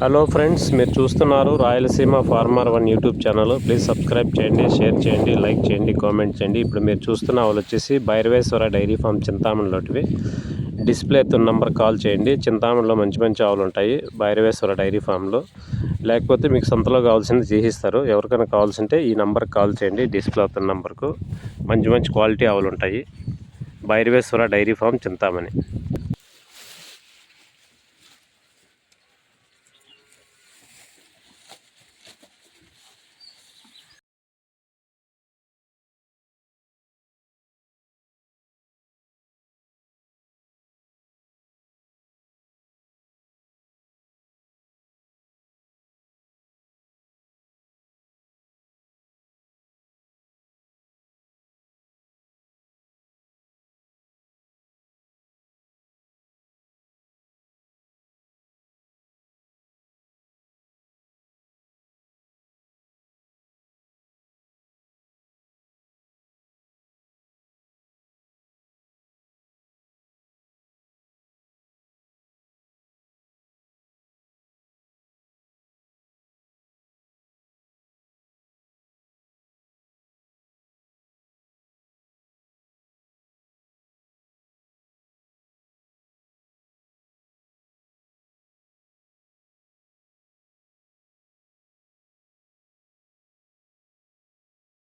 Hello friends మీరు చూస్తున్నారు Rayalaseema farmer one YouTube channel. Please subscribe చేయండి షేర్ చేయండి లైక్ చేయండి కామెంట్ చేయండి. ఇప్పుడు మీరు చూస్తున్న వాళ్ళు వచ్చేసి భైరవేశ్వర డైరీ ఫామ్ చింతామణిలోటివి. డిస్ప్లే ఎత్తున్న నంబర్ కాల్ చేయండి. చింతామణిలో మంచి మంచి ఆవులు ఉంటాయి భైరవేశ్వర డైరీ ఫామ్లో. లేకపోతే మీకు సంతలో కావాల్సింది చేసిస్తారు ఎవరికైనా కావాల్సింటే ఈ నంబర్కి కాల్ చేయండి డిస్ప్లే అవుతున్న నంబర్కు. మంచి మంచి క్వాలిటీ ఆవులు ఉంటాయి. Bhairaveshwara dairy farm Chintamani.